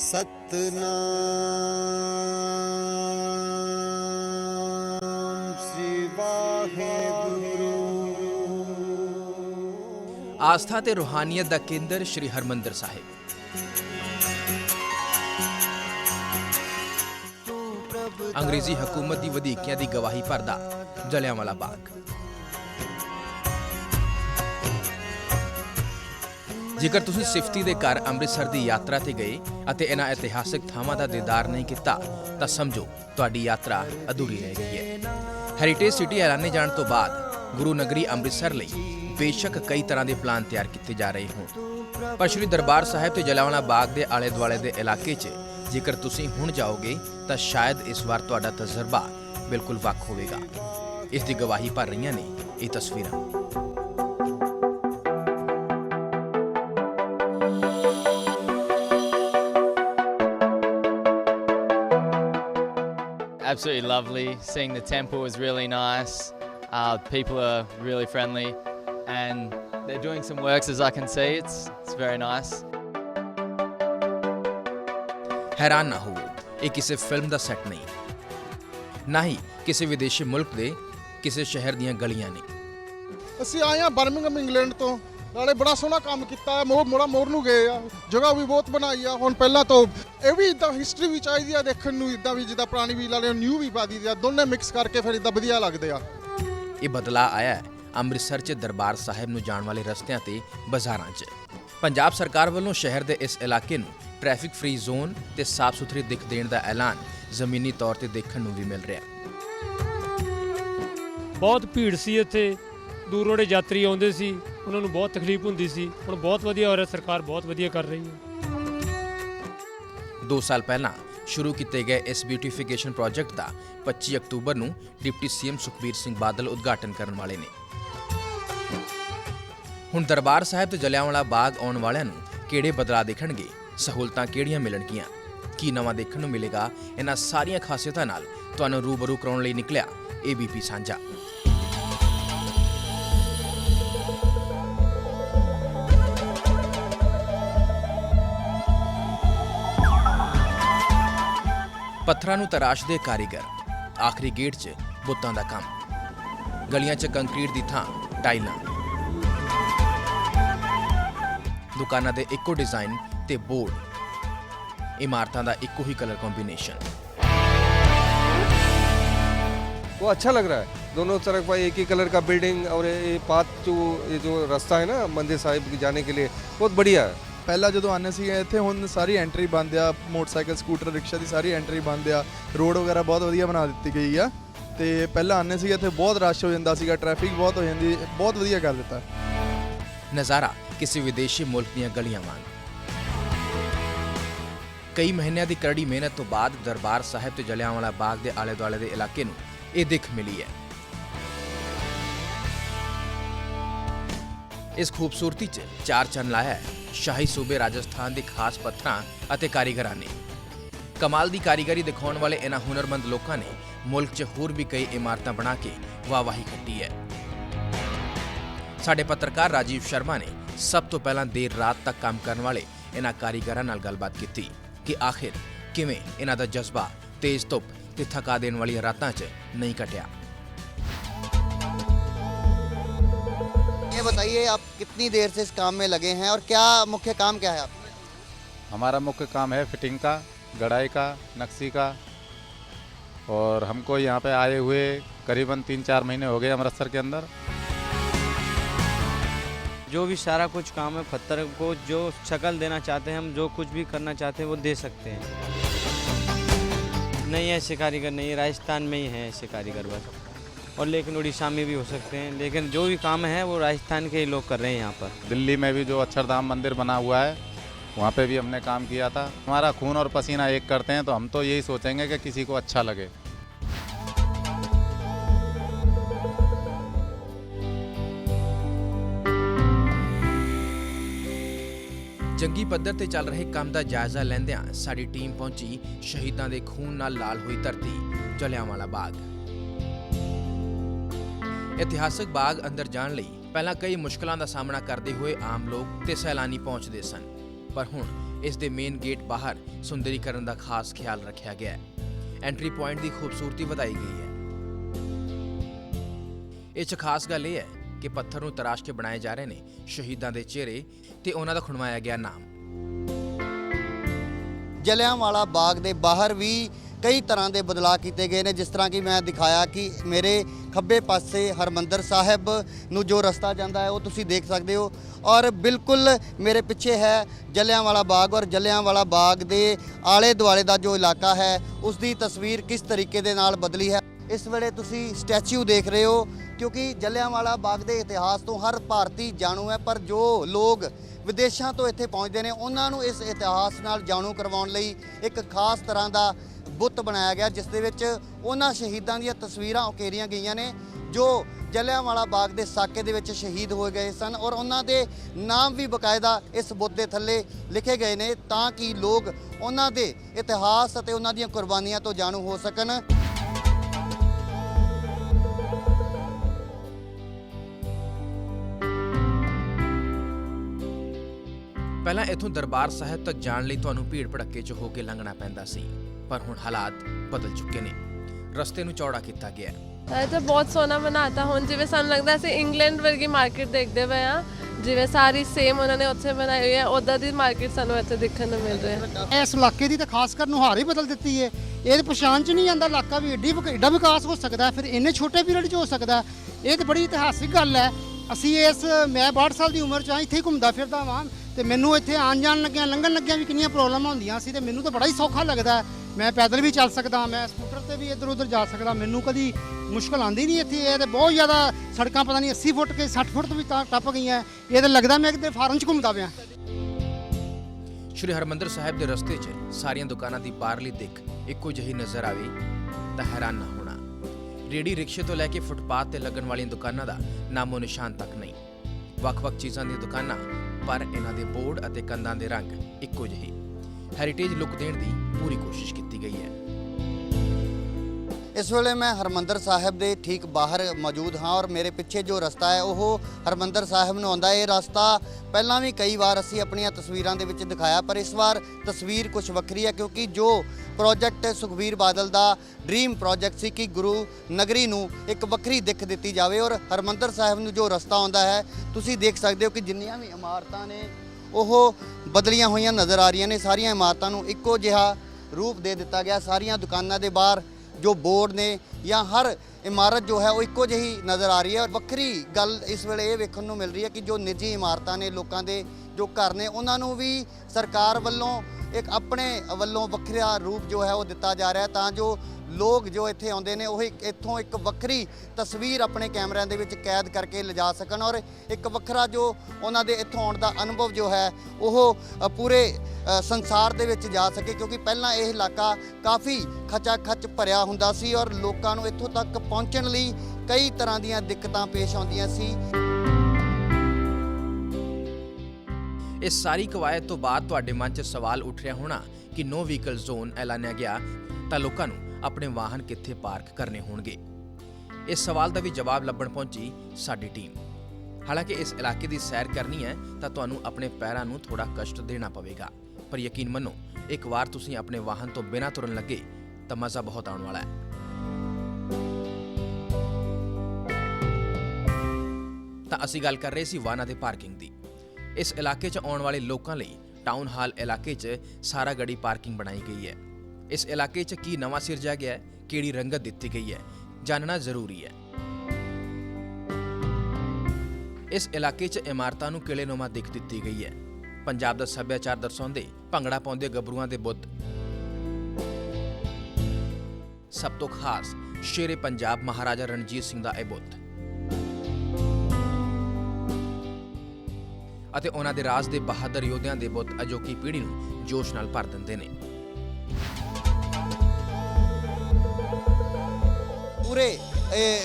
ਸਤਨਾਮ ਸ੍ਰੀ ਵਾਹਿਗੁਰੂ ਆਸਥਾ ਤੇ ਰੂਹਾਨੀਅਤ ਦਾ ਕੇਂਦਰ ਸ੍ਰੀ ਹਰਮੰਦਰ ਸਾਹਿਬ। ਅੰਗਰੇਜ਼ੀ ਹਕੂਮਤ ਦੀ ਵਧੀਕੀਆਂ ਦੀ ਗਵਾਹੀ ਭਰਦਾ ਜਲਿਆਂਵਾਲਾ ਬਾਗ। ਜੇਕਰ ਤੁਸੀਂ ਸਿਫਤੀ ਦੇ ਘਰ ਅੰਮ੍ਰਿਤਸਰ ਦੀ ਯਾਤਰਾ ਤੇ ਗਏ ਅਤੇ ਇਹਨਾਂ ਇਤਿਹਾਸਕ ਥਾਵਾਂ ਦਾ ਦੀਦਾਰ ਨਹੀਂ ਕੀਤਾ, ਤਾਂ ਸਮਝੋ ਤੁਹਾਡੀ ਯਾਤਰਾ ਅਧੂਰੀ ਰਹਿ ਗਈ ਹੈ। ਹੈਰੀਟੇਜ ਸਿਟੀ ਐਲਾਨੇ ਜਾਣ ਤੋਂ ਬਾਅਦ ਗੁਰੂ ਨਗਰੀ ਅੰਮ੍ਰਿਤਸਰ ਲਈ ਬੇਸ਼ੱਕ ਕਈ ਤਰ੍ਹਾਂ ਦੇ ਪਲਾਨ ਤਿਆਰ ਕੀਤੇ ਜਾ ਰਹੇ ਹੋਣ। ਪਰ ਸ਼੍ਰੀ ਦਰਬਾਰ ਸਾਹਿਬ ਤੇ ਜਲਿਆਂਵਾਲਾ ਬਾਗ ਦੇ ਆਲੇ ਦੁਆਲੇ ਦੇ ਇਲਾਕੇ 'ਚ ਜੇਕਰ ਤੁਸੀਂ ਹੁਣ ਜਾਓਗੇ, ਤਾਂ ਸ਼ਾਇਦ ਇਸ ਵਾਰ ਤੁਹਾਡਾ ਤਜਰਬਾ ਬਿਲਕੁਲ ਵੱਖ ਹੋਵੇਗਾ। ਇਸ ਦੀ ਗਵਾਹੀ ਭਰ ਰਹੀਆਂ ਨੇ ਇਹ ਤਸਵੀਰਾਂ। Absolutely lovely. Seeing the temple was really nice. Uh, people are really friendly, and they're doing some works as I can see. It's it's very nice. ਹੈਰਾਨ ਨਾ ਹੋਵੋ ਇਹ ਕਿਸੇ ਫਿਲਮ ਦਾ ਸੈੱਟ ਨਹੀਂ ਨਾ ਹੀ ਕਿਸੇ ਵਿਦੇਸ਼ੀ ਮੁਲਕ ਦੇ ਕਿਸੇ ਸ਼ਹਿਰ ਦੀਆਂ ਗਲੀਆਂ ਨੇ ਅਸੀਂ ਆਏ ਬਰਮਿੰਗਮ ਇੰਗਲੈਂਡ ਤੋਂ ਨਾਲੇ ਬੜਾ ਸੋਹਣਾ ਕੰਮ ਕੀਤਾ ਹੈ ਮੋੜ ਮੋੜਾ ਮੋੜ ਨੂੰ ਗਏ ਆ ਜਗ੍ਹਾ ਵੀ ਬਹੁਤ ਬਣਾਈ ਆ। ਹੁਣ ਪਹਿਲਾਂ ਤੋਂ ਇਹ ਵੀ ਇਦਾਂ ਹਿਸਟਰੀ ਵੀ ਚਾਹੀਦੀ ਆ ਦੇਖਣ ਨੂੰ ਇਦਾਂ ਵੀ ਜਿੱਦਾਂ ਪੁਰਾਣੀ ਵੀ ਲਾ ਲਿਓ ਨਿਊ ਵੀ ਪਾ ਦੀ ਆ ਦੋਨੇ ਮਿਕਸ ਕਰਕੇ ਫਿਰ ਇਦਾਂ ਵਧੀਆ ਲੱਗਦੇ ਆ। ਇਹ ਬਦਲਾ ਆਇਆ ਹੈ ਅੰਮ੍ਰਿਤਸਰ 'ਚ ਦਰਬਾਰ ਸਾਹਿਬ ਨੂੰ ਜਾਣ ਵਾਲੇ ਰਸਤਿਆਂ ਤੇ ਬਾਜ਼ਾਰਾਂ 'ਚ। ਪੰਜਾਬ ਸਰਕਾਰ ਵੱਲੋਂ ਸ਼ਹਿਰ ਦੇ ਇਸ ਇਲਾਕੇ ਨੂੰ ਟ੍ਰੈਫਿਕ ਫ੍ਰੀ ਜ਼ੋਨ ਤੇ ਸਾਫ਼ ਸੁਥਰੀ ਦਿੱਖ ਦੇਣ ਦਾ ਐਲਾਨ ਜ਼ਮੀਨੀ ਤੌਰ ਤੇ ਦੇਖਣ ਨੂੰ ਵੀ ਮਿਲ ਰਿਹਾ ਹੈ। ਬਹੁਤ ਭੀੜ ਸੀ ਇੱਥੇ। ਦੂਰੋਂ ਦੇ ਯਾਤਰੀ ਆਉਂਦੇ ਸੀ, ਉਹਨਾਂ ਨੂੰ ਬਹੁਤ ਤਕਲੀਫ ਹੁੰਦੀ ਸੀ। ਹੁਣ ਬਹੁਤ ਵਧੀਆ ਹੋ ਰਿਹਾ, ਸਰਕਾਰ ਬਹੁਤ ਵਧੀਆ ਕਰ ਰਹੀ ਹੈ। 2 ਸਾਲ ਪਹਿਲਾਂ ਸ਼ੁਰੂ ਕੀਤੇ ਗਏ ਇਸ ਬਿਊਟੀਫਿਕੇਸ਼ਨ ਪ੍ਰੋਜੈਕਟ ਦਾ 25 ਅਕਤੂਬਰ ਨੂੰ ਡਿਪਟੀ ਸੀਐਮ ਸੁਖਬੀਰ ਸਿੰਘ ਬਾਦਲ ਉਦਘਾਟਨ ਕਰਨ ਵਾਲੇ ਨੇ। ਹੁਣ ਦਰਬਾਰ ਸਾਹਿਬ ਤੇ ਜਲਿਆਂਵਾਲਾ ਬਾਗ ਆਉਣ ਵਾਲਿਆਂ ਨੂੰ ਕਿਹੜੇ ਬਦਲਾਅ ਦੇਖਣਗੇ? ਸਹੂਲਤਾਂ ਕਿਹੜੀਆਂ ਮਿਲਣਗੀਆਂ? ਕੀ ਨਵਾਂ ਦੇਖਣ ਨੂੰ ਮਿਲੇਗਾ? ਇਹਨਾਂ ਸਾਰੀਆਂ ਖਾਸੀਅਤਾਂ ਨਾਲ ਤੁਹਾਨੂੰ ਰੂਬਰੂ ਕਰਾਉਣ ਲਈ ਨਿਕਲਿਆ ਏਬੀਪੀ ਸਾਂਝਾ। ਪੱਥਰਾਂ ਨੂੰ ਤਰਾਸ਼ਦੇ ਕਾਰੀਗਰ ਆਖਰੀ ਗੇਟ 'ਚ ਬੁੱਤਾਂ ਦਾ ਕੰਮ ਗਲੀਆਂ 'ਚ ਕੰਕਰੀਟ ਦੀ ਥਾਂ ਟਾਈਲਾਂ ਦੁਕਾਨਾਂ ਦੇ ਇੱਕੋ ਡਿਜ਼ਾਈਨ ਤੇ ਬੋਰਡ ਇਮਾਰਤਾਂ ਦਾ ਇੱਕੋ ਹੀ ਕਲਰ ਕੰਬੀਨੇਸ਼ਨ वो अच्छा लग रहा है दोनों तरफ भाई एक ही कलर का बिल्डिंग और ये ये पाथ जो ये जो रास्ता है ना मंदिर साहिब के जाने के लिए बहुत बढ़िया है ਪਹਿਲਾਂ ਜਦੋਂ ਆਨੇ ਸੀ ਇੱਥੇ ਹੁਣ ਸਾਰੀ ਐਂਟਰੀ ਬੰਦ ਆ, ਮੋਟਰਸਾਈਕਲ ਸਕੂਟਰ ਰਿਕਸ਼ਾ ਦੀ ਸਾਰੀ ਐਂਟਰੀ ਬੰਦ ਆ। ਰੋਡ ਵਗੈਰਾ ਬਹੁਤ ਵਧੀਆ ਬਣਾ ਦਿੱਤੀ ਗਈ ਆ। ਤੇ ਪਹਿਲਾਂ ਆਨੇ ਸੀ ਇੱਥੇ ਬਹੁਤ ਰਸ਼ ਹੋ ਜਾਂਦਾ ਸੀਗਾ ਟ੍ਰੈਫਿਕ ਬਹੁਤ ਹੋ ਜਾਂਦੀ, ਬਹੁਤ ਵਧੀਆ ਕਰ ਦਿੱਤਾ। ਨਜ਼ਾਰਾ ਕਿਸੇ ਵਿਦੇਸ਼ੀ ਮੁਲਕ ਦੀਆਂ ਗਲੀਆਂ ਵਾਂਗ। ਕਈ ਮਹੀਨਿਆਂ ਦੀ ਕਰੜੀ ਮਿਹਨਤ ਤੋਂ ਬਾਅਦ ਦਰਬਾਰ ਸਾਹਿਬ ਤੇ ਜਲਿਆਂਵਾਲਾ ਬਾਗ ਦੇ ਆਲੇ ਦੁਆਲੇ ਦੇ ਇਲਾਕੇ ਨੂੰ ਇਹ ਦਿੱਖ ਮਿਲੀ ਹੈ। ਇਸ ਖੂਬਸੂਰਤੀ 'ਚ ਚਾਰ ਚੰਨ ਲਾਇਆ ਹੈ। ਸ਼ਾਹੀ ਸੂਬੇ ਰਾਜਸਥਾਨ ਦੇ ਖਾਸ ਪੱਥਰਾਂ ਅਤੇ ਕਾਰੀਗਰਾਂ ਨੇ। ਕਮਾਲ ਦੀ ਕਾਰੀਗਰੀ ਦਿਖਾਉਣ ਵਾਲੇ ਇਹਨਾਂ ਹੁਨਰਮੰਦ ਲੋਕਾਂ ਨੇ ਮੁਲਕ 'ਚ ਹੋਰ ਵੀ ਕਈ ਇਮਾਰਤਾਂ ਬਣਾ ਕੇ ਵਾਹਵਾਹੀ ਖੱਟੀ ਹੈ। ਸਾਡੇ ਪੱਤਰਕਾਰ ਰਾਜੀਵ ਸ਼ਰਮਾ ਨੇ ਸਭ ਤੋਂ ਪਹਿਲਾਂ ਦੇਰ ਰਾਤ ਤੱਕ ਕੰਮ ਕਰਨ ਵਾਲੇ ਇਹਨਾਂ ਕਾਰੀਗਰਾਂ ਨਾਲ ਗੱਲਬਾਤ ਕੀਤੀ ਕਿ ਆਖਿਰ ਕਿਵੇਂ ਇਹਨਾਂ ਦਾ ਜਜ਼ਬਾ ਤੇਜ਼ ਧੁੱਪ ਤੇ ਥਕਾ ਦੇਣ ਵਾਲੀਆਂ ਰਾਤਾਂ 'ਚ ਨਹੀਂ ਕਟਿਆ ये बताइए आप कितनी देर से इस काम में लगे हैं और क्या मुख्य काम क्या है आप? हमारा मुख्य काम है फिटिंग का गढ़ाई का नक्शी का। और हमको यहाँ पे आए हुए करीबन तीन चार महीने हो गए अमृतसर के अंदर। जो भी सारा कुछ काम है पत्थर को जो शक्ल देना चाहते हैं हम जो कुछ भी करना चाहते हैं वो दे सकते हैं। नहीं ऐसे कारीगर नहीं राजस्थान में ही है ऐसे कारीगर बस। और लेकिन उड़ीसा में भी हो सकते हैं लेकिन जो भी काम है वो राजस्थान के ही लोग कर रहे हैं यहाँ पर दिल्ली में भी जो अक्षरधाम मंदिर बना हुआ है वहाँ पे भी हमने काम किया था हमारा खून और पसीना एक करते हैं तो हम तो यही सोचेंगे कि किसी को अच्छा लगे ਜੰਗੀ ਪੱਧਰ ਤੇ ਚੱਲ ਰਹੇ ਕੰਮ ਦਾ ਜਾਇਜ਼ਾ ਲੈਂਦਿਆਂ ਸਾਡੀ ਟੀਮ ਪਹੁੰਚੀ ਸ਼ਹੀਦਾਂ ਦੇ ਖੂਨ ਨਾਲ ਲਾਲ ਹੋਈ ਧਰਤੀ ਜਲਿਆਂਵਾਲਾ ਬਾਗ ਇਤਿਹਾਸਕ ਬਾਗ ਅੰਦਰ ਜਾਣ ਲਈ ਪਹਿਲਾਂ ਕਈ ਮੁਸ਼ਕਲਾਂ ਦਾ ਸਾਹਮਣਾ ਕਰਦੇ ਹੋਏ ਆਮ ਲੋਕ ਤੇ ਸੈਲਾਨੀ ਪਹੁੰਚਦੇ ਸਨ। ਪਰ ਹੁਣ ਇਸ ਦੇ ਮੇਨ ਗੇਟ ਬਾਹਰ ਸੁੰਦਰੀਕਰਨ ਦਾ ਖਾਸ ਖਿਆਲ ਰੱਖਿਆ ਗਿਆ ਹੈ। ਐਂਟਰੀ ਪੁਆਇੰਟ ਦੀ ਖੂਬਸੂਰਤੀ ਵਧਾਈ ਗਈ ਹੈ। ਇਹ 'ਚ ਖਾਸ ਗੱਲ ਇਹ ਹੈ ਕਿ ਪੱਥਰ ਨੂੰ ਤਰਾਸ਼ ਕੇ ਬਣਾਏ ਜਾ ਰਹੇ ਨੇ ਸ਼ਹੀਦਾਂ ਦੇ ਚਿਹਰੇ ਤੇ ਉਹਨਾਂ ਦਾ ਖੁਣਵਾਇਆ ਗਿਆ ਨਾਮ। ਜਲਿਆਂਵਾਲਾ ਬਾਗ ਦੇ ਬਾਹਰ ਵੀ ਕਈ ਤਰ੍ਹਾਂ ਦੇ ਬਦਲਾਅ ਕੀਤੇ ਗਏ ਨੇ, ਜਿਸ ਤਰ੍ਹਾਂ ਕਿ ਮੈਂ ਦਿਖਾਇਆ ਕਿ ਮੇਰੇ ਖੱਬੇ ਪਾਸੇ ਹਰਮੰਦਰ ਸਾਹਿਬ ਨੂੰ ਜੋ ਰਸਤਾ ਜਾਂਦਾ ਹੈ, ਉਹ ਤੁਸੀਂ ਦੇਖ ਸਕਦੇ ਹੋ ਔਰ ਬਿਲਕੁਲ ਮੇਰੇ ਪਿੱਛੇ ਹੈ ਜਲਿਆਂਵਾਲਾ ਬਾਗ ਔਰ ਜਲਿਆਂਵਾਲਾ ਬਾਗ ਦੇ ਆਲੇ ਦੁਆਲੇ ਦਾ ਜੋ ਇਲਾਕਾ ਹੈ ਉਸ ਦੀ ਤਸਵੀਰ ਕਿਸ ਤਰੀਕੇ ਦੇ ਨਾਲ ਬਦਲੀ ਹੈ। ਇਸ ਵੇਲੇ ਤੁਸੀਂ ਸਟੈਚੂ ਦੇਖ ਰਹੇ ਹੋ, ਕਿਉਂਕਿ ਜਲਿਆਂਵਾਲਾ ਬਾਗ ਦੇ ਇਤਿਹਾਸ ਤੋਂ ਹਰ ਭਾਰਤੀ ਜਾਣੂ ਹੈ, ਪਰ ਜੋ ਲੋਕ ਵਿਦੇਸ਼ਾਂ ਤੋਂ ਇੱਥੇ ਪਹੁੰਚਦੇ ਨੇ, ਉਹਨਾਂ ਨੂੰ ਇਸ ਇਤਿਹਾਸ ਨਾਲ ਜਾਣੂ ਕਰਵਾਉਣ ਲਈ ਇੱਕ ਖਾਸ ਤਰ੍ਹਾਂ ਦਾ ਬੁੱਤ ਬਣਾਇਆ ਗਿਆ, ਜਿਸ ਦੇ ਵਿੱਚ ਉਹਨਾਂ ਸ਼ਹੀਦਾਂ ਦੀਆਂ ਤਸਵੀਰਾਂ ਉਕੇਰੀਆਂ ਗਈਆਂ ਨੇ, ਜੋ ਜਲਿਆਂਵਾਲਾ ਬਾਗ ਦੇ ਸਾਕੇ ਦੇ ਵਿੱਚ ਸ਼ਹੀਦ ਹੋਏ ਗਏ ਸਨ ਔਰ ਉਹਨਾਂ ਦੇ ਨਾਮ ਵੀ ਬਕਾਇਦਾ ਇਸ ਬੁੱਤ ਦੇ ਥੱਲੇ ਲਿਖੇ ਗਏ ਨੇ ਤਾਂ ਕਿ ਲੋਕ ਉਹਨਾਂ ਦੇ ਇਤਿਹਾਸ ਅਤੇ ਉਹਨਾਂ ਦੀਆਂ ਕੁਰਬਾਨੀਆਂ ਤੋਂ ਜਾਣੂ ਹੋ ਸਕਣ। ਪਹਿਲਾਂ ਇੱਥੋਂ ਦਰਬਾਰ ਸਾਹਿਬ ਤੱਕ ਜਾਣ ਲਈ ਤੁਹਾਨੂੰ ਭੀੜ ਭੜੱਕੇ 'ਚ ਹੋ ਕੇ ਲੰਘਣਾ ਪੈਂਦਾ ਸੀ। ਪਰ ਹੁਣ ਹਾਲਾਤ ਬਦਲ ਚੁੱਕੇ ਨੇ। ਰਸਤੇ ਨੂੰ ਚੌੜਾ ਕੀਤਾ ਗਿਆ। ਹੈ ਇਹ ਤਾਂ ਬਹੁਤ ਸੋਹਣਾ ਬਣਾਤਾ ਹੁਣ ਜਿਵੇਂ ਸਾਨੂੰ ਲੱਗਦਾ ਅਸੀਂ ਇੰਗਲੈਂਡ ਵਰਗੀ ਮਾਰਕੀਟ ਦੇਖਦੇ ਪਏ ਆ ਜਿਵੇਂ ਸਾਰੀ ਸੇਮ ਉਹਨਾਂ ਨੇ ਉੱਥੇ ਬਣਾਈ ਹੋਈ ਹੈ ਉਦਾਂ ਦੀ ਮਾਰਕੀਟ ਸਾਨੂੰ ਇੱਥੇ ਦੇਖਣ ਨੂੰ ਮਿਲ ਰਹੀ ਹੈ। ਇਸ ਇਲਾਕੇ ਦੀ ਤਾਂ ਖਾਸ ਕਰ ਨੁਹਾਰ ਹੀ ਬਦਲ ਦਿੱਤੀ ਏ ਇਹ ਪਛਾਣ ਚ ਨਹੀਂ ਜਾਂਦਾ ਇਲਾਕਾ ਵੀ ਏਡੀ ਏਡਾ ਵਿਕਾਸ ਹੋ ਸਕਦਾ ਹੈ, ਫਿਰ ਇੰਨੇ ਛੋਟੇ ਪੀਰੀਅਡ 'ਚ ਹੋ ਸਕਦਾ ਹੈ। ਇਹ ਤਾਂ ਬੜੀ ਇਤਿਹਾਸਿਕ ਗੱਲ ਹੈ। ਅਸੀਂ ਇਸ ਮੈਂ 62 ਸਾਲ ਦੀ ਉਮਰ 'ਚ ਆ ਇੱਥੇ ਹੀ ਘੁੰਮਦਾ ਫਿਰਦਾ ਵਾਂ। ਤੇ ਮੈਨੂੰ ਇੱਥੇ ਆਉਣ ਜਾਣ ਲੱਗਿਆ ਲੰਘਣ ਲੱਗਿਆ ਵੀ ਕਿੰਨੀਆਂ ਪ੍ਰੋਬਲਮਾਂ ਹੁੰਦੀਆਂ ਸੀ ਤੇ ਮੈਨੂੰ ਤਾਂ ਬੜਾ ਹੀ ਸੌਖਾ ਲੱਗਦਾ ਹੈ। ਮੈਂ ਪੈਦਲ ਵੀ ਚੱਲ ਸਕਦਾ, ਮੈਂ ਸਕੂਟਰ ਤੇ ਵੀ ਇੱਧਰ ਉੱਧਰ ਜਾ ਸਕਦਾ, ਮੈਨੂੰ ਕਦੀ ਮੁਸ਼ਕਲ ਆਂਦੀ ਨਹੀਂ ਇੱਥੇ, ਇਹ ਤੇ ਬਹੁਤ ਜ਼ਿਆਦਾ ਸੜਕਾਂ ਪਤਾ ਨਹੀਂ 80 ਫੁੱਟ ਕੇ 60 ਫੁੱਟ ਤੋਂ ਵੀ ਤਾਂ ਟੱਪ ਗਈਆਂ, ਇਹ ਤਾਂ ਲੱਗਦਾ ਮੈਂ ਕਿਤੇ ਫਾਰਮ 'ਚ ਘੁੰਮਦਾ ਪਿਆ। ਸ਼੍ਰੀ ਹਰਮੰਦਰ ਸਾਹਿਬ ਦੇ ਰਸਤੇ 'ਚ ਸਾਰੀਆਂ ਦੁਕਾਨਾਂ ਦੀ ਬਾਹਰਲੀ ਦਿੱਖ ਇੱਕੋ ਜਿਹੀ ਨਜ਼ਰ ਆਵੇ, ਤਾਂ ਹੈਰਾਨ ਨਾ ਹੋਣਾ। ਰੇੜੀ ਰਿਕਸ਼ੇ ਤੋਂ ਲੈ ਕੇ ਫੁੱਟਪਾਥ ਤੇ ਲੱਗਣ ਵਾਲੀਆਂ ਦੁਕਾਨਾਂ ਦਾ ਨਾਮੋ ਨਿਸ਼ਾਨ ਤੱਕ ਨਹੀਂ। ਵੱਖ-ਵੱਖ ਚੀਜ਼ਾਂ ਦੀਆਂ ਦੁਕਾਨਾਂ, ਪਰ ਇਹਨਾਂ ਦੇ ਬੋਰਡ ਅਤੇ ਕੰਧਾਂ ਦੇ ਰੰਗ ਇੱਕੋ ਜਿਹੇ। ਹੈਰੀਟੇਜ ਲੁੱਕ ਦੇਣ ਦੀ ਪੂਰੀ ਕੋਸ਼ਿਸ਼ ਕੀਤੀ ਗਈ ਹੈ। ਇਸ ਵੇਲੇ ਮੈਂ ਹਰਮੰਦਰ ਸਾਹਿਬ ਦੇ ਠੀਕ ਬਾਹਰ ਮੌਜੂਦ ਹਾਂ ਔਰ ਮੇਰੇ ਪਿੱਛੇ ਜੋ ਰਸਤਾ ਹੈ, ਉਹ ਹਰਮੰਦਰ ਸਾਹਿਬ ਨੂੰ ਆਉਂਦਾ ਇਹ ਰਸਤਾ ਪਹਿਲਾਂ ਵੀ ਕਈ ਵਾਰ ਅਸੀਂ ਆਪਣੀਆਂ ਤਸਵੀਰਾਂ ਦੇ ਵਿੱਚ ਦਿਖਾਇਆ, ਪਰ ਇਸ ਵਾਰ ਤਸਵੀਰ ਕੁਝ ਵੱਖਰੀ ਹੈ ਕਿਉਂਕਿ ਜੋ ਪ੍ਰੋਜੈਕਟ ਸੁਖਬੀਰ ਬਾਦਲ ਦਾ ਡ੍ਰੀਮ ਪ੍ਰੋਜੈਕਟ ਸੀ ਕਿ ਗੁਰੂ ਨਗਰੀ ਨੂੰ ਇੱਕ ਵੱਖਰੀ ਦਿੱਖ ਦਿੱਤੀ ਜਾਵੇ ਔਰ ਹਰਮੰਦਰ ਸਾਹਿਬ ਨੂੰ ਜੋ ਰਸਤਾ ਆਉਂਦਾ ਹੈ, ਤੁਸੀਂ ਦੇਖ ਸਕਦੇ ਹੋ ਕਿ ਜਿੰਨੀਆਂ ਵੀ ਇਮਾਰਤਾਂ ਨੇ ਉਹ ਬਦਲੀਆਂ ਹੋਈਆਂ ਨਜ਼ਰ ਆ ਰਹੀਆਂ ਨੇ। ਸਾਰੀਆਂ ਇਮਾਰਤਾਂ ਨੂੰ ਇੱਕੋ ਜਿਹਾ ਰੂਪ ਦੇ ਦਿੱਤਾ ਗਿਆ। ਸਾਰੀਆਂ ਦੁਕਾਨਾਂ ਦੇ ਬਾਹਰ ਜੋ ਬੋਰਡ ਨੇ ਜਾਂ ਹਰ ਇਮਾਰਤ ਜੋ ਹੈ ਉਹ ਇੱਕੋ ਜਿਹੀ ਨਜ਼ਰ ਆ ਰਹੀ ਹੈ। ਔਰ ਵੱਖਰੀ ਗੱਲ ਇਸ ਵੇਲੇ ਇਹ ਵੇਖਣ ਨੂੰ ਮਿਲ ਰਹੀ ਹੈ ਕਿ ਜੋ ਨਿੱਜੀ ਇਮਾਰਤਾਂ ਨੇ, ਲੋਕਾਂ ਦੇ ਜੋ ਘਰ ਨੇ, ਉਹਨਾਂ ਨੂੰ ਵੀ ਸਰਕਾਰ ਵੱਲੋਂ ਇੱਕ ਆਪਣੇ ਵੱਲੋਂ ਵੱਖਰਾ ਰੂਪ ਜੋ ਹੈ ਉਹ ਦਿੱਤਾ ਜਾ ਰਿਹਾ ਤਾਂ ਜੋ ਲੋਕ ਜੋ ਇੱਥੇ ਆਉਂਦੇ ਨੇ, ਉਹ ਇੱਕ- ਇੱਥੋਂ ਇੱਕ ਵੱਖਰੀ ਤਸਵੀਰ ਆਪਣੇ ਕੈਮਰਿਆਂ ਦੇ ਵਿੱਚ ਕੈਦ ਕਰਕੇ ਲਿਜਾ ਸਕਣ ਔਰ ਇੱਕ ਵੱਖਰਾ ਜੋ ਉਹਨਾਂ ਦੇ ਇੱਥੋਂ ਆਉਣ ਦਾ ਅਨੁਭਵ ਜੋ ਹੈ, ਉਹ ਪੂਰੇ ਸੰਸਾਰ ਦੇ ਵਿੱਚ ਜਾ ਸਕੇ ਕਿਉਂਕਿ ਪਹਿਲਾਂ ਇਹ ਇਲਾਕਾ ਕਾਫੀ ਖਚਾ ਖਚ ਭਰਿਆ ਹੁੰਦਾ ਸੀ ਔਰ ਲੋਕਾਂ ਨੂੰ ਇੱਥੋਂ ਤੱਕ ਪਹੁੰਚਣ ਲਈ ਕਈ ਤਰ੍ਹਾਂ ਦੀਆਂ ਦਿੱਕਤਾਂ ਪੇਸ਼ ਆਉਂਦੀਆਂ ਸੀ। ਇਸ ਸਾਰੀ ਕਵਾਇਦ ਤੋਂ ਬਾਅਦ ਤੁਹਾਡੇ ਮਨ 'ਚ ਸਵਾਲ ਉੱਠ ਰਿਹਾ ਹੋਣਾ ਕਿ ਨੋ ਵਹੀਕਲ ਜ਼ੋਨ ਐਲਾਨਿਆ ਗਿਆ। ਤਾਂ ਲੋਕਾਂ ਨੂੰ ਆਪਣੇ ਵਾਹਨ ਕਿੱਥੇ ਪਾਰਕ ਕਰਨੇ ਹੋਣਗੇ? ਇਸ ਸਵਾਲ ਦਾ ਵੀ ਜਵਾਬ ਲੱਭਣ ਪਹੁੰਚੀ ਸਾਡੀ ਟੀਮ। ਹਾਲਾਂਕਿ ਇਸ ਇਲਾਕੇ ਦੀ ਸੈਰ ਕਰਨੀ ਹੈ, ਤਾਂ ਤੁਹਾਨੂੰ ਆਪਣੇ ਪੈਰਾਂ ਨੂੰ ਥੋੜਾ ਕਸ਼ਟ ਦੇਣਾ ਪਵੇਗਾ। ਪਰ ਯਕੀਨ ਮੰਨੋ, ਇੱਕ ਵਾਰ ਤੁਸੀਂ ਆਪਣੇ ਵਾਹਨ ਤੋਂ ਬਿਨਾਂ ਤੁਰਨ ਲੱਗੇ, ਤਾਂ ਮਜ਼ਾ ਬਹੁਤ ਆਉਣ ਵਾਲਾ ਹੈ। ਤਾਂ ਅਸੀਂ ਗੱਲ ਕਰ ਰਹੇ ਸੀ ਵਾਹਨਾਂ ਦੇ ਪਾਰਕਿੰਗ ਦੀ। ਇਸ ਇਲਾਕੇ 'ਚ ਆਉਣ ਵਾਲੇ ਲੋਕਾਂ ਲਈ ਟਾਊਨ ਹਾਲ ਇਲਾਕੇ 'ਚ ਸਾਰਾ ਗੜੀ ਪਾਰਕਿੰਗ ਬਣਾਈ ਗਈ ਹੈ। ਇਸ ਇਲਾਕੇ 'ਚ ਕੀ ਨਵਾਂ ਸਿਰਜਿਆ ਗਿਆ ਹੈ, ਕਿਹੜੀ ਰੰਗਤ ਦਿੱਤੀ ਗਈ ਹੈ ਜਾਣਨਾ ਜ਼ਰੂਰੀ ਹੈ। ਇਸ ਇਲਾਕੇ 'ਚ ਇਮਾਰਤਾਂ ਨੂੰ ਕਿਲ੍ਹੇਨੁਮਾ ਦਿੱਖ ਦਿੱਤੀ ਗਈ ਹੈ। ਪੰਜਾਬ ਦਾ ਸੱਭਿਆਚਾਰ ਦਰਸਾਉਂਦੇ ਭੰਗੜਾ ਪਾਉਂਦੇ ਗੱਭਰੂਆਂ ਦੇ ਬੁੱਤ। ਸਭ ਤੋਂ ਖਾਸ ਸ਼ੇਰੇ ਪੰਜਾਬ ਮਹਾਰਾਜਾ ਰਣਜੀਤ ਸਿੰਘ ਦਾ ਇਹ ਬੁੱਤ। ਅਤੇ ਉਹਨਾਂ ਦੇ ਰਾਜ ਦੇ ਬਹਾਦਰ ਯੋਧਿਆਂ ਦੇ ਬੁੱਤ ਅਜੋਕੀ ਪੀੜ੍ਹੀ ਨੂੰ ਜੋਸ਼ ਨਾਲ ਭਰ ਦਿੰਦੇ ਨੇ। ਪੂਰੇ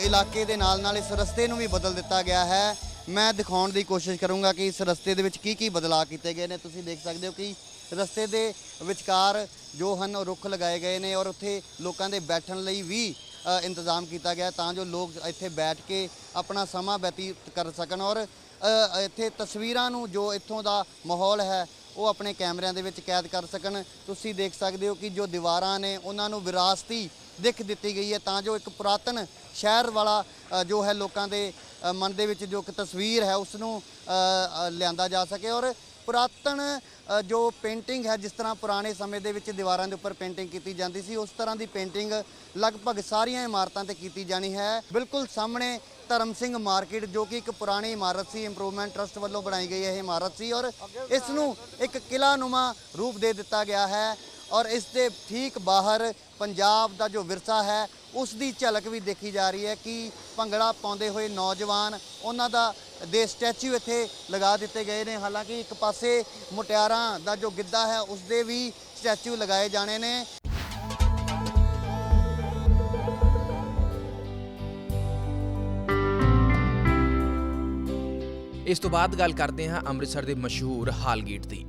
ਇਲਾਕੇ ਦੇ ਨਾਲ ਨਾਲ ਇਸ ਰਸਤੇ ਨੂੰ ਵੀ ਬਦਲ ਦਿੱਤਾ ਗਿਆ ਹੈ। ਮੈਂ ਦਿਖਾਉਣ ਦੀ ਕੋਸ਼ਿਸ਼ ਕਰੂੰਗਾ ਕਿ ਇਸ ਰਸਤੇ ਦੇ ਵਿੱਚ ਕੀ ਕੀ ਬਦਲਾਅ ਕੀਤੇ ਗਏ ਨੇ। ਤੁਸੀਂ ਦੇਖ ਸਕਦੇ ਹੋ ਕਿ ਰਸਤੇ ਦੇ ਵਿਚਕਾਰ ਜੋ ਹਨ ਉਹ ਰੁੱਖ ਲਗਾਏ ਗਏ ਨੇ ਔਰ ਉੱਥੇ ਲੋਕਾਂ ਦੇ ਬੈਠਣ ਲਈ ਵੀ ਇੰਤਜ਼ਾਮ ਕੀਤਾ ਗਿਆ ਤਾਂ ਜੋ ਲੋਕ ਇੱਥੇ ਬੈਠ ਕੇ ਆਪਣਾ ਸਮਾਂ ਬਤੀਤ ਕਰ ਸਕਣ ਔਰ ਇੱਥੇ ਤਸਵੀਰਾਂ ਨੂੰ ਜੋ ਇੱਥੋਂ ਦਾ ਮਾਹੌਲ ਹੈ, ਉਹ ਆਪਣੇ ਕੈਮਰਿਆਂ ਦੇ ਵਿੱਚ ਕੈਦ ਕਰ ਸਕਣ। ਤੁਸੀਂ ਦੇਖ ਸਕਦੇ ਹੋ ਕਿ ਜੋ ਦੀਵਾਰਾਂ ਨੇ, ਉਹਨਾਂ ਨੂੰ ਵਿਰਾਸਤੀ ਦਿੱਖ ਦਿੱਤੀ ਗਈ ਹੈ ਤਾਂ ਜੋ ਇੱਕ ਪੁਰਾਤਨ ਸ਼ਹਿਰ ਵਾਲਾ ਜੋ ਹੈ ਲੋਕਾਂ ਦੇ ਮਨ ਦੇ ਵਿੱਚ ਜੋ ਇੱਕ ਤਸਵੀਰ ਹੈ ਉਸ ਨੂੰ ਲਿਆਂਦਾ ਜਾ ਸਕੇ ਔਰ ਪੁਰਾਤਨ ਜੋ ਪੇਂਟਿੰਗ ਹੈ ਜਿਸ ਤਰ੍ਹਾਂ ਪੁਰਾਣੇ ਸਮੇਂ ਦੇ ਵਿੱਚ ਦੀਵਾਰਾਂ ਦੇ ਉੱਪਰ ਪੇਂਟਿੰਗ ਕੀਤੀ ਜਾਂਦੀ ਸੀ ਉਸ ਤਰ੍ਹਾਂ ਦੀ ਪੇਂਟਿੰਗ ਲਗਭਗ ਸਾਰੀਆਂ ਇਮਾਰਤਾਂ ਤੇ ਕੀਤੀ ਜਾਣੀ ਹੈ। ਬਿਲਕੁਲ ਸਾਹਮਣੇ ਧਰਮ ਸਿੰਘ ਮਾਰਕੀਟ ਜੋ ਕਿ ਇੱਕ ਪੁਰਾਣੀ ਇਮਾਰਤ ਸੀ ਇੰਪਰੂਵਮੈਂਟ ਟਰਸਟ ਵੱਲੋਂ ਬਣਾਈ ਗਈ ਇਹ ਇਮਾਰਤ ਸੀ ਔਰ ਇਸ ਨੂੰ ਇੱਕ ਕਿਲਾ ਨੁਮਾ ਰੂਪ ਦੇ ਦਿੱਤਾ ਗਿਆ ਹੈ। ਔਰ ਇਸ ਦੇ ਠੀਕ ਬਾਹਰ ਪੰਜਾਬ ਦਾ ਜੋ ਵਿਰਸਾ ਹੈ, ਉਸ ਦੀ ਝਲਕ ਵੀ ਦੇਖੀ ਜਾ ਰਹੀ ਹੈ ਕਿ ਭੰਗੜਾ ਪਾਉਂਦੇ ਹੋਏ ਨੌਜਵਾਨ ਉਹਨਾਂ ਦਾ ਦੇ ਸਟੈਚੂ ਇੱਥੇ ਲਗਾ ਦਿੱਤੇ ਗਏ ਨੇ। ਹਾਲਾਂਕਿ ਇੱਕ ਪਾਸੇ ਮੁਟਿਆਰਾਂ ਦਾ ਜੋ ਗਿੱਧਾ ਹੈ, ਉਸ ਦੇ ਵੀ ਸਟੈਚੂ ਲਗਾਏ ਜਾਣੇ ਨੇ। ਇਸ ਤੋਂ ਬਾਅਦ ਗੱਲ ਕਰਦੇ ਹਾਂ ਅੰਮ੍ਰਿਤਸਰ ਦੇ ਮਸ਼ਹੂਰ ਹਾਲਗੇਟ ਦੀ।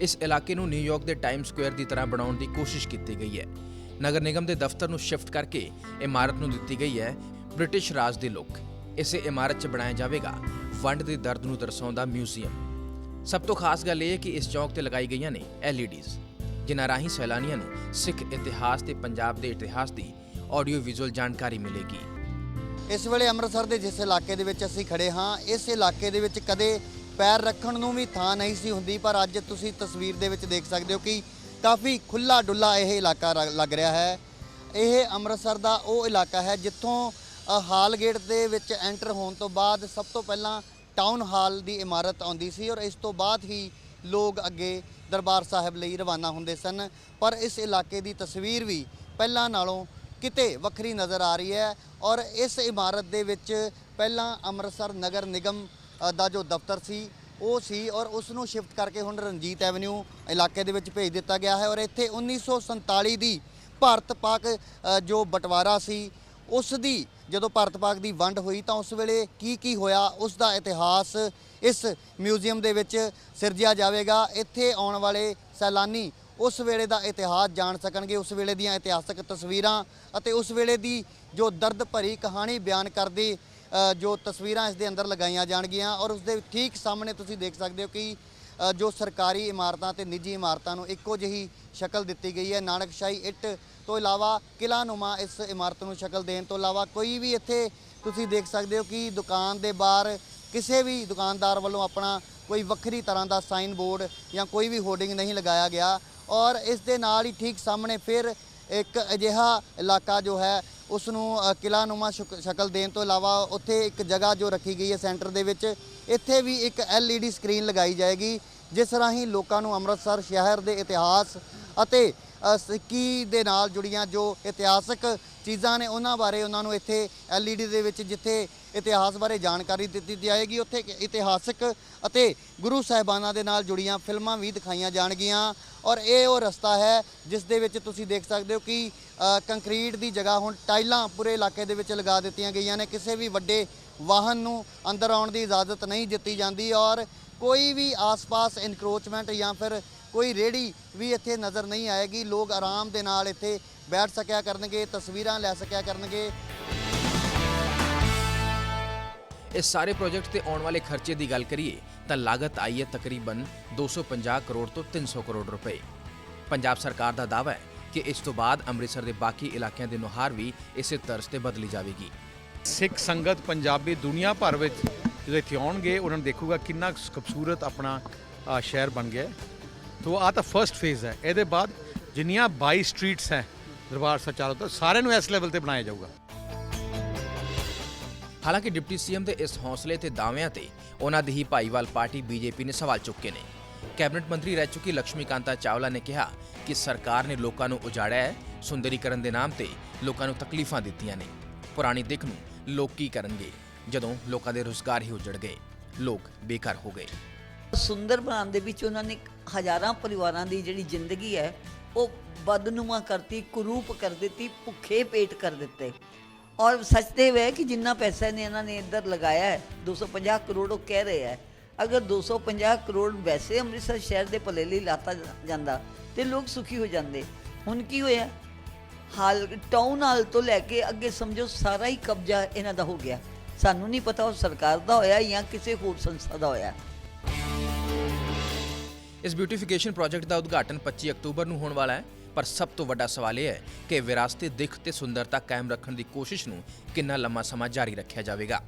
ਇਸ ਇਲਾਕੇ ਨੂੰ ਨਿਊਯਾਰਕ ਦੇ ਟਾਈਮ ਸਕੁਅਰ ਦੀ ਤਰ੍ਹਾਂ ਬਣਾਉਣ ਦੀ ਕੋਸ਼ਿਸ਼ ਕੀਤੀ ਗਈ ਹੈ। ਨਗਰ ਨਿਗਮ ਦੇ ਦਫ਼ਤਰ ਨੂੰ ਸ਼ਿਫਟ ਕਰਕੇ ਇਮਾਰਤ ਨੂੰ ਦਿੱਤੀ ਗਈ ਹੈ ਬ੍ਰਿਟਿਸ਼ ਰਾਜ ਦੀ ਲੁੱਕ। ਇਸੇ ਇਮਾਰਤ 'ਚ ਬਣਾਇਆ ਜਾਵੇਗਾ ਵੰਡ ਦੇ ਦਰਦ ਨੂੰ ਦਰਸਾਉਂਦਾ ਮਿਊਜ਼ੀਅਮ। ਸਭ ਤੋਂ ਖਾਸ ਗੱਲ ਇਹ ਹੈ ਕਿ ਇਸ ਚੌਕ ਤੇ ਲਗਾਈ ਗਈਆਂ ਨੇ ਐਲਈਡੀਜ਼ ਜਿਨ੍ਹਾਂ ਰਾਹੀਂ ਸੈਲਾਨੀਆਂ ਨੂੰ ਸਿੱਖ ਇਤਿਹਾਸ ਤੇ ਪੰਜਾਬ ਦੇ ਇਤਿਹਾਸ ਦੀ ਆਡੀਓ ਵਿਜ਼ੂਅਲ ਜਾਣਕਾਰੀ ਮਿਲੇਗੀ। ਇਸ ਵੇਲੇ ਅੰਮ੍ਰਿਤਸਰ ਦੇ ਜਿਸ ਇਲਾਕੇ ਦੇ ਵਿੱਚ ਅਸੀਂ ਖੜੇ ਹਾਂ, ਇਸ ਇਲਾਕੇ ਦੇ ਵਿੱਚ ਕਦੇ ਪੈਰ ਰੱਖਣ ਨੂੰ ਵੀ ਥਾਂ ਨਹੀਂ ਸੀ ਹੁੰਦੀ, ਪਰ ਅੱਜ ਤੁਸੀਂ ਤਸਵੀਰ ਦੇ ਵਿੱਚ ਦੇਖ ਸਕਦੇ ਹੋ ਕਿ ਕਾਫੀ ਖੁੱਲਾ ਡੁੱਲਾ ਇਹ ਇਲਾਕਾ ਰ- ਲੱਗ ਰਿਹਾ ਹੈ। ਇਹ ਅੰਮ੍ਰਿਤਸਰ ਦਾ ਉਹ ਇਲਾਕਾ ਹੈ ਜਿੱਥੋਂ ਹਾਲ ਗੇਟ ਦੇ ਵਿੱਚ ਐਂਟਰ ਹੋਣ ਤੋਂ ਬਾਅਦ ਸਭ ਤੋਂ ਪਹਿਲਾਂ ਟਾਊਨ ਹਾਲ ਦੀ ਇਮਾਰਤ ਆਉਂਦੀ ਸੀ ਔਰ ਇਸ ਤੋਂ ਬਾਅਦ ਹੀ ਲੋਕ ਅੱਗੇ ਦਰਬਾਰ ਸਾਹਿਬ ਲਈ ਰਵਾਨਾ ਹੁੰਦੇ ਸਨ। ਪਰ ਇਸ ਇਲਾਕੇ ਦੀ ਤਸਵੀਰ ਵੀ ਪਹਿਲਾਂ ਨਾਲੋਂ ਕਿਤੇ ਵੱਖਰੀ ਨਜ਼ਰ ਆ ਰਹੀ ਹੈ ਔਰ ਇਸ ਇਮਾਰਤ ਦੇ ਵਿੱਚ ਪਹਿਲਾਂ ਅੰਮ੍ਰਿਤਸਰ ਨਗਰ ਨਿਗਮ ਦਾ ਜੋ ਦਫ਼ਤਰ ਸੀ, ਉਹ ਸੀ ਔਰ ਉਸ ਨੂੰ ਸ਼ਿਫਟ ਕਰਕੇ ਹੁਣ ਰਣਜੀਤ ਐਵਨਿਊ ਇਲਾਕੇ ਦੇ ਵਿੱਚ ਭੇਜ ਦਿੱਤਾ ਗਿਆ ਹੈ ਔਰ ਇੱਥੇ 1947 ਦੀ ਭਾਰਤ ਪਾਕ ਜੋ ਬਟਵਾਰਾ ਸੀ ਉਸ ਦੀ ਜਦੋਂ ਭਾਰਤ ਪਾਕ ਦੀ ਵੰਡ ਹੋਈ ਤਾਂ ਉਸ ਵੇਲੇ ਕੀ ਕੀ ਹੋਇਆ ਉਸ ਦਾ ਇਤਿਹਾਸ ਇਸ ਮਿਊਜ਼ੀਅਮ ਦੇ ਵਿੱਚ ਸਿਰਜਿਆ ਜਾਵੇਗਾ। ਇੱਥੇ ਆਉਣ ਵਾਲੇ ਸੈਲਾਨੀ ਉਸ ਵੇਲੇ ਦਾ ਇਤਿਹਾਸ ਜਾਣ ਸਕਣਗੇ, ਉਸ ਵੇਲੇ ਦੀਆਂ ਇਤਿਹਾਸਕ ਤਸਵੀਰਾਂ ਅਤੇ ਉਸ ਵੇਲੇ ਦੀ ਜੋ ਦਰਦ ਭਰੀ ਕਹਾਣੀ ਬਿਆਨ ਕਰਦੀ ਜੋ ਤਸਵੀਰਾਂ ਇਸ ਦੇ ਅੰਦਰ ਲਗਾਈਆਂ ਜਾਣਗੀਆਂ ਔਰ ਉਸ ਦੇ ਠੀਕ ਸਾਹਮਣੇ ਤੁਸੀਂ ਦੇਖ ਸਕਦੇ ਹੋ ਕਿ ਜੋ ਸਰਕਾਰੀ ਇਮਾਰਤਾਂ ਤੇ ਨਿੱਜੀ ਇਮਾਰਤਾਂ ਨੂੰ ਇੱਕੋ ਜਿਹੀ ਸ਼ਕਲ ਦਿੱਤੀ ਗਈ ਹੈ। ਨਾਨਕਸ਼ਾਹੀ ਇੱਟ ਤੋਂ ਇਲਾਵਾ ਕਿਲਾ ਨੁਮਾ ਇਸ ਇਮਾਰਤ ਨੂੰ ਸ਼ਕਲ ਦੇਣ ਤੋਂ ਇਲਾਵਾ ਕੋਈ ਵੀ ਇੱਥੇ ਤੁਸੀਂ ਦੇਖ ਸਕਦੇ ਹੋ ਕਿ ਦੁਕਾਨ ਦੇ ਬਾਹਰ ਕਿਸੇ ਵੀ ਦੁਕਾਨਦਾਰ ਵੱਲੋਂ ਆਪਣਾ ਕੋਈ ਵੱਖਰੀ ਤਰ੍ਹਾਂ ਦਾ ਸਾਈਨ ਬੋਰਡ ਜਾਂ ਕੋਈ ਵੀ ਹੋਰਡਿੰਗ ਨਹੀਂ ਲਗਾਇਆ ਗਿਆ ਔਰ ਇਸ ਦੇ ਨਾਲ ਹੀ ਠੀਕ ਸਾਹਮਣੇ ਫਿਰ ਇੱਕ ਅਜਿਹਾ ਇਲਾਕਾ ਜੋ ਹੈ ਉਸ ਨੂੰ ਕਿਲਾ ਨੁਮਾ ਸ਼ਕ- ਸ਼ਕਲ ਦੇਣ ਤੋਂ ਇਲਾਵਾ ਉੱਥੇ ਇੱਕ ਜਗ੍ਹਾ ਜੋ ਰੱਖੀ ਗਈ ਹੈ ਸੈਂਟਰ ਦੇ ਵਿੱਚ, ਇੱਥੇ ਵੀ ਇੱਕ LED ਸਕਰੀਨ ਲਗਾਈ ਜਾਏਗੀ, ਜਿਸ ਰਾਹੀਂ ਲੋਕਾਂ ਨੂੰ ਅੰਮ੍ਰਿਤਸਰ ਸ਼ਹਿਰ ਦੇ ਇਤਿਹਾਸ ਅਤੇ ਸਿੱਕੀ ਦੇ ਨਾਲ ਜੁੜੀਆਂ ਜੋ ਇਤਿਹਾਸਕ ਚੀਜ਼ਾਂ ਨੇ ਉਹਨਾਂ ਬਾਰੇ ਉਹਨਾਂ ਨੂੰ ਇੱਥੇ LED ਦੇ ਵਿੱਚ ਜਿੱਥੇ ਇਤਿਹਾਸ ਬਾਰੇ ਜਾਣਕਾਰੀ ਦਿੱਤੀ ਜਾਏਗੀ ਉੱਥੇ ਇਤਿਹਾਸਕ ਅਤੇ ਗੁਰੂ ਸਾਹਿਬਾਨਾਂ ਦੇ ਨਾਲ ਜੁੜੀਆਂ ਫਿਲਮਾਂ ਵੀ ਦਿਖਾਈਆਂ ਜਾਣਗੀਆਂ। ਔਰ ਇਹ ਉਹ ਰਸਤਾ ਹੈ ਜਿਸ ਦੇ ਵਿੱਚ ਤੁਸੀਂ ਦੇਖ ਸਕਦੇ ਹੋ ਕਿ ਕੰਕਰੀਟ ਦੀ ਜਗ੍ਹਾ ਹੁਣ ਟਾਈਲਾਂ ਪੂਰੇ ਇਲਾਕੇ ਦੇ ਵਿੱਚ ਲਗਾ ਦਿੱਤੀਆਂ ਗਈਆਂ ਨੇ। ਕਿਸੇ ਵੀ ਵੱਡੇ ਵਾਹਨ ਨੂੰ ਅੰਦਰ ਆਉਣ ਦੀ ਇਜਾਜ਼ਤ ਨਹੀਂ ਦਿੱਤੀ ਜਾਂਦੀ। ਔਰ ਕੋਈ ਵੀ ਆਸ-ਪਾਸ ਇਨਕਰੋਚਮੈਂਟ ਜਾਂ ਫਿਰ ਕੋਈ ਰੇੜੀ ਵੀ ਇੱਥੇ ਨਜ਼ਰ ਨਹੀਂ ਆਏਗੀ। ਲੋਕ ਆਰਾਮ ਦੇ ਨਾਲ ਇੱਥੇ ਬੈਠ ਸਕਿਆ ਕਰਨਗੇ, ਤਸਵੀਰਾਂ ਲੈ ਸਕਿਆ ਕਰਨਗੇ। ਇਸ ਸਾਰੇ ਪ੍ਰੋਜੈਕਟ ਤੇ ਆਉਣ ਵਾਲੇ ਖਰਚੇ ਦੀ ਗੱਲ ਕਰੀਏ, ਤਾਂ ਲਾਗਤ ਆਈ ਹੈ ਤਕਰੀਬਨ 250 ਕਰੋੜ ਤੋਂ 300 ਕਰੋੜ ਰੁਪਏ। ਪੰਜਾਬ ਸਰਕਾਰ ਦਾ ਦਾਅਵਾ ਹੈ ਕਿ ਇਸ ਤੋਂ ਬਾਅਦ ਅੰਮ੍ਰਿਤਸਰ ਦੇ ਬਾਕੀ ਇਲਾਕਿਆਂ ਦੇ ਨੁਹਾਰ ਵੀ ਇਸੇ ਤਰਜ਼ ਤੇ ਬਦਲੀ ਜਾਵੇਗੀ। ਸਿੱਖ ਸੰਗਤ ਪੰਜਾਬੀ ਦੁਨੀਆ ਭਰ ਵਿੱਚ ਜਦੋਂ ਇੱਥੇ ਆਉਣਗੇ, ਉਹਨਾਂ ਨੂੰ ਦੇਖੂਗਾ ਕਿੰਨਾ ਖੂਬਸੂਰਤ ਆਪਣਾ ਸ਼ਹਿਰ ਬਣ ਗਿਆ ਹੈ। ਤੋ ਆ ਤਾਂ ਫਰਸਟ ਫੇਜ਼ ਹੈ। ਇਹਦੇ ਬਾਅਦ ਜਿੰਨੀਆਂ 22 ਸਟਰੀਟਸ ਹੈ ਦਰਬਾਰ ਸਾਹਿਬ ਚਾਰੋਂ ਤੋਂ ਸਾਰਿਆਂ ਨੂੰ ਇਸ ਲੈਵਲ ਤੇ ਬਣਾਇਆ ਜਾਊਗਾ। ਹਾਲਾਂਕਿ ਡਿਪਟੀ ਸੀਐਮ ਦੇ ਇਸ ਹੌਸਲੇ ਤੇ ਦਾਅਵਿਆਂ ਤੇ ਉਹਨਾਂ ਦੀ ਹੀ ਭਾਈਵਾਲ ਪਾਰਟੀ ਬੀਜੇਪੀ ਨੇ ਸਵਾਲ ਚੁੱਕੇ ਨੇ। ਕੈਬਨਿਟ ਮੰਤਰੀ ਰਹਿ ਚੁੱਕੀ ਲక్ష్ਮੀਕਾਂਤਾ ਚਾਵਲਾ ਨੇ ਕਿਹਾ ਕਿ ਸਰਕਾਰ ਨੇ ਲੋਕਾਂ ਨੂੰ ਉਜਾੜਿਆ ਹੈ, ਸੁੰਦਰੀਕਰਨ ਦੇ ਨਾਮ ਤੇ ਲੋਕਾਂ ਨੂੰ ਤਕਲੀਫਾਂ ਦਿੱਤੀਆਂ ਨੇ। ਪੁਰਾਣੀ ਦਿੱਖ ਨੂੰ ਲੋਕ ਕੀ ਕਰਨਗੇ ਜਦੋਂ ਲੋਕਾਂ ਦੇ ਰੁਜ਼ਗਾਰ ਹੀ ਉਜੜ ਗਏ, ਲੋਕ ਬੇਕਾਰ ਹੋ ਗਏ। ਸੁੰਦਰ ਬਣਾਉਣ ਦੇ ਵਿੱਚ ਉਹਨਾਂ ਨੇ ਹਜ਼ਾਰਾਂ ਪਰਿਵਾਰਾਂ ਦੀ ਜਿਹੜੀ ਜ਼ਿੰਦਗੀ ਹੈ, ਉਹ ਬਦਨੁਮਾ ਕਰਤੀ, ਕੁਰੂਪ ਕਰ ਦਿੱਤੀ, ਭੁੱਖੇ ਪੇਟ ਕਰ ਦਿੱਤੇ। ਔਰ ਸੱਚ ਤੇ ਇਹ ਹੈ ਕਿ ਜਿੰਨਾ ਪੈਸਾ ਨੇ ਇਹਨਾਂ ਨੇ ਇੱਧਰ ਲਗਾਇਆ ਹੈ 250 ਕਰੋੜ ਉਹ ਕਹਿ ਰਹੇ ਹੈ। ਅਗਰ 250 ਕਰੋੜ ਵੈਸੇ ਅੰਮ੍ਰਿਤਸਰ ਸ਼ਹਿਰ ਦੇ ਭਲੇ ਲਈ ਲਾਤਾ ਜਾਂਦਾ ਤੇ ਲੋਕ ਸੁਖੀ ਹੋ ਜਾਂਦੇ। ਹੁਣ ਕੀ ਹੋਇਆ? ਹਾਲ ਟਾਊਨ ਹਾਲ ਤੋਂ ਲੈ ਕੇ ਅੱਗੇ ਸਮਝੋ ਸਾਰਾ ਹੀ ਕਬਜ਼ਾ ਇਹਨਾਂ ਦਾ ਹੋ ਗਿਆ। ਸਾਨੂੰ ਨਹੀਂ ਪਤਾ ਉਹ ਸਰਕਾਰ ਦਾ ਹੋਇਆ ਜਾਂ ਕਿਸੇ ਹੋਰ ਸੰਸਥਾ ਦਾ ਹੋਇਆ। ਇਸ ਬਿਊਟੀਫਿਕੇਸ਼ਨ ਪ੍ਰੋਜੈਕਟ ਦਾ ਉਦਘਾਟਨ 25 ਅਕਤੂਬਰ ਨੂੰ ਹੋਣ ਵਾਲਾ ਹੈ। ਪਰ ਸਭ ਤੋਂ ਵੱਡਾ ਸਵਾਲ ਇਹ ਹੈ ਕਿ ਵਿਰਾਸਤੀ ਦਿੱਖ ਤੇ ਸੁੰਦਰਤਾ ਕਾਇਮ ਰੱਖਣ ਦੀ ਕੋਸ਼ਿਸ਼ ਨੂੰ ਕਿੰਨਾ ਲੰਮਾ ਸਮਾਂ ਜਾਰੀ ਰੱਖਿਆ ਜਾਵੇਗਾ?